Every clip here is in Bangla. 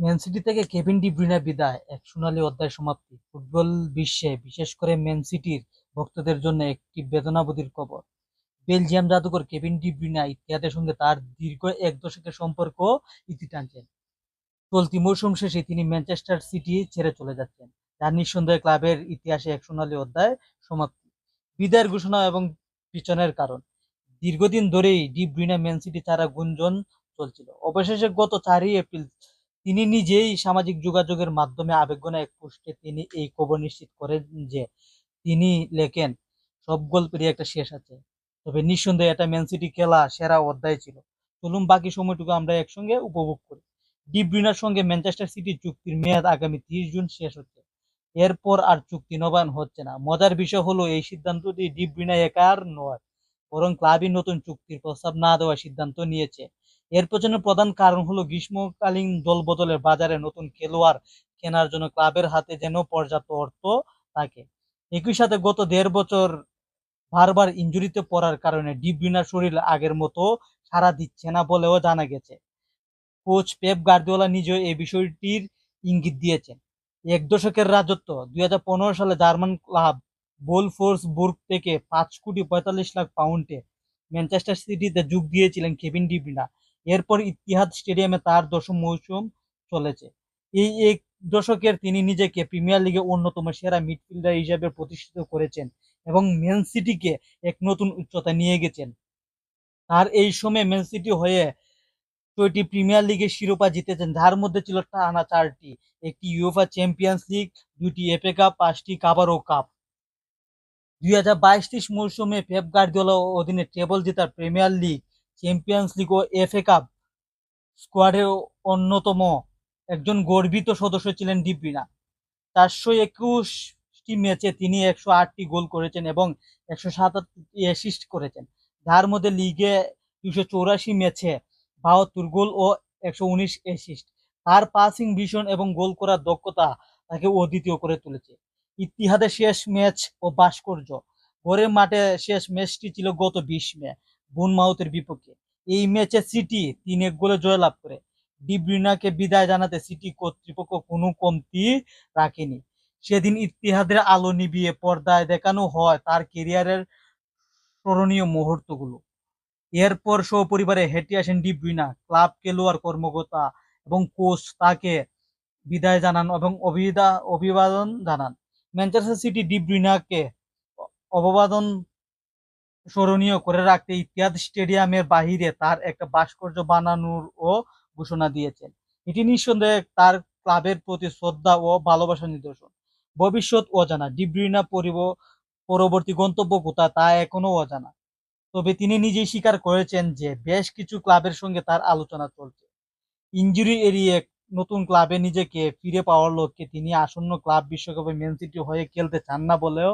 ম্যান সিটি থেকে কেভিন ডি ব্রুইনা বিদায়, এক সোনালী অধ্যায় সমাপ্তি। ফুটবল বিশ্বে, বিশেষ করে ম্যান সিটির ভক্তদের জন্য একটি বেদনাবধির খবর বেলজিয়াম জাদুকর কেভিন ডি ব্রুইনা ইতিহাদের সঙ্গে তার দীর্ঘ এক দশকের সম্পর্ক ইতি টানছেন। চলতি মৌসুম শেষে তিনি ম্যানচেস্টার সিটি ছেড়ে চলে যাচ্ছেন। যার নিঃসন্দেহে ক্লাবের ইতিহাসে এক সোনালী অধ্যায় সমাপ্তি। বিদায়ের ঘোষণা এবং পিছনের কারণ। দীর্ঘদিন ধরেই ডি ব্রুইনা ম্যান সিটি ছাড়া গুঞ্জন চলছিল। অবশেষে গত চারই এপ্রিল তিনি নিজেই সামাজিক যোগাযোগের মাধ্যমে আবেগঘন এক পোস্টে তিনি এই খবর নিশ্চিত করেন যে তিনি লেখেন, সব গল্পেরই একটা শেষ আছে। তবে নিঃসন্দেহে এটা ম্যান সিটি খেলা সেরা অধ্যায় ছিল। চলুন বাকি সময়টুকু আমরা একসঙ্গে উপভোগ করি। ডি ব্রুইনার সঙ্গে ম্যানচেস্টার সিটির চুক্তির মেয়াদ আগামী তিরিশ জুন শেষ হচ্ছে। এরপর আর চুক্তি নবায়ন হচ্ছে না। মজার বিষয় হলো, এই সিদ্ধান্তটি ডি ব্রুইনা একার নয়, বরং ক্লাবই নতুন চুক্তির প্রস্তাব না দেওয়ার সিদ্ধান্ত নিয়েছে। এর পেছনে প্রধান কারণ হলো গ্রীষ্মকালীন দলবদলের বাজারে নতুন খেলোয়াড় কেনার জন্য ক্লাবের হাতে যেন পর্যাপ্ত অর্থ থাকে। একই সাথে গত দেড় বছর বারবার ইঞ্জুরিতে পড়ার কারণে ডি ব্রুইনার শরীর আগের মতো সাড়া দিচ্ছে না বলেও জানা গেছে। কোচ পেপ গার্দিওলা নিজেও এই বিষয়টির ইঙ্গিত দিয়েছেন। এক দশকের রাজত্ব, দুই হাজার পনেরো সালে জার্মান ক্লাব বোলফোর্সবুর্গ থেকে পাঁচ কোটি পঁয়তাল্লিশ লাখ পাউন্ডে ম্যানচেস্টার সিটিতে যোগ দিয়েছিলেন কেভিন ডি ব্রুইনা এরপর ইতিহাদ স্টেডিয়ামে তার দশম মৌসুম চলেছে। এই এক দশকের তিনি নিজেকে প্রিমিয়ার লিগে অন্যতম সেরা মিডফিল্ডার হিসেবে প্রতিষ্ঠিত করেছেন এবং ম্যান সিটিকে এক নতুন উচ্চতা নিয়ে গেছেন। তার এই সময়ে ম্যান সিটি হয়ে ছয়টি প্রিমিয়ার লিগের শিরোপা জিতেছেন। যার মধ্যে ছিল টানা চারটি, একটি ইউএফা চ্যাম্পিয়ন্স লিগ দুটি এফএ কাপ, পাঁচটি কাবারো কাপ। দুই হাজার বাইশ মৌসুমে পেপ গার্দিওলা অধীনে টেবল জেতার প্রিমিয়ার লিগ চ্যাম্পিয়ন্স লিগ ও এফ এ কাপ স্কোয়াডের অন্যতম একজন গর্বিত সদস্য ছিলেন ডি চারশো একুশটি ম্যাচে তিনি একশো আটটি গোল করেছেন এবং একশো সাতাত্তরটি অ্যাসিস্ট করেছেন। যার মধ্যে লিগে দুশো চৌরাশি ম্যাচে বাহাত্তর গোল ও একশো উনিশ অ্যাসিস্ট তার পাসিং ভিশন এবং গোল করার দক্ষতা তাকে অদ্বিতীয় করে তুলেছে। ইতিহাদের শেষ ম্যাচ ও ভাস্কর্য। ঘরের মাঠে শেষ ম্যাচটি ছিল গত বিশ মে। বুনমাউথের বিপক্ষে। এই ম্যাচে সিটি তিন এক গোলে জয়লাভ করে। ডি ব্রুইনাকে বিদায় জানাতে সিটি কর্তৃপক্ষ কোনো কমতি রাখেনি। সেদিন ইতিহাদের আলো নিবিয়ে পর্দায় দেখানো হয় তার কেরিয়ারের স্মরণীয় মুহূর্তগুলো। এরপর সপরিবারে হেঁটে আসেন ডি ব্রুইনা, ক্লাব খেলোয়াড় কর্মকর্তা এবং কোচ তাকে বিদায় জানান এবং অভিদা, অভিবাদন জানান। ম্যানচেস্টার সিটি ডি ব্রুইনাকে অববাদন স্মরণীয় করে রাখতে ইতিহাদ স্টেডিয়ামের বাহিরে তার একটা ভাস্কর্য বানানোর ও ঘোষণা দিয়েছেন। এটি নিঃসন্দেহে তার ক্লাবের প্রতি শ্রদ্ধা ও ভালোবাসার নিদর্শন। ভবিষ্যৎ অজানা ডিব্রিনা পরিব পরবর্তী গন্তব্য কোথায় তা এখনও অজানা। তবে তিনি নিজেই স্বীকার করেছেন যে বেশ কিছু ক্লাবের সঙ্গে তার আলোচনা চলছে। ইঞ্জুরি এড়িয়ে নতুন ক্লাবে নিজেকে ফিরে পাওয়ার লক্ষ্যে তিনি আসন্ন ক্লাব বিশ্বকাপে ম্যান সিটি হয়ে খেলতে চান না বলেও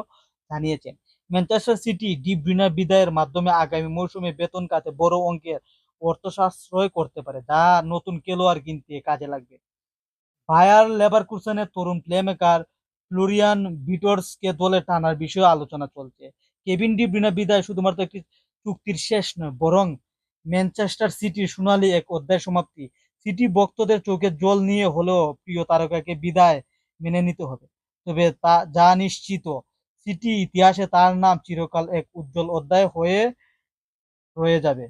জানিয়েছেন। ম্যানচেস্টার সিটি ডি ব্রুইনার বিদায়ের মাধ্যমে আগামী মৌসুমে বেতন কাটে বড় অঙ্কের। অর্থ সাশ্রয় করতে পারে। যা নতুন খেলোয়াড় কিনতে কাজে লাগবে। বায়ার লেভারকুসেনের তরুণ প্লেমেকার ফ্লোরিয়ান ভিটর্সকে দলে টানার বিষয়ে আলোচনা চলছে। কেভিন ডি ব্রুইনা বিদায় শুধুমাত্র একটি চুক্তির শেষ নয়, বরং ম্যানচেস্টার সিটির সোনালী এক অধ্যায় সমাপ্তি। সিটি ভক্তদের চোখে জল নিয়ে হলেও প্রিয় তারকাকে বিদায় মেনে নিতে হবে। তবে তা, যা নিশ্চিত সিটি ইতিহাসে তার নাম চিরকাল এক উজ্জ্বল অধ্যায় হয়ে রয়ে যাবে।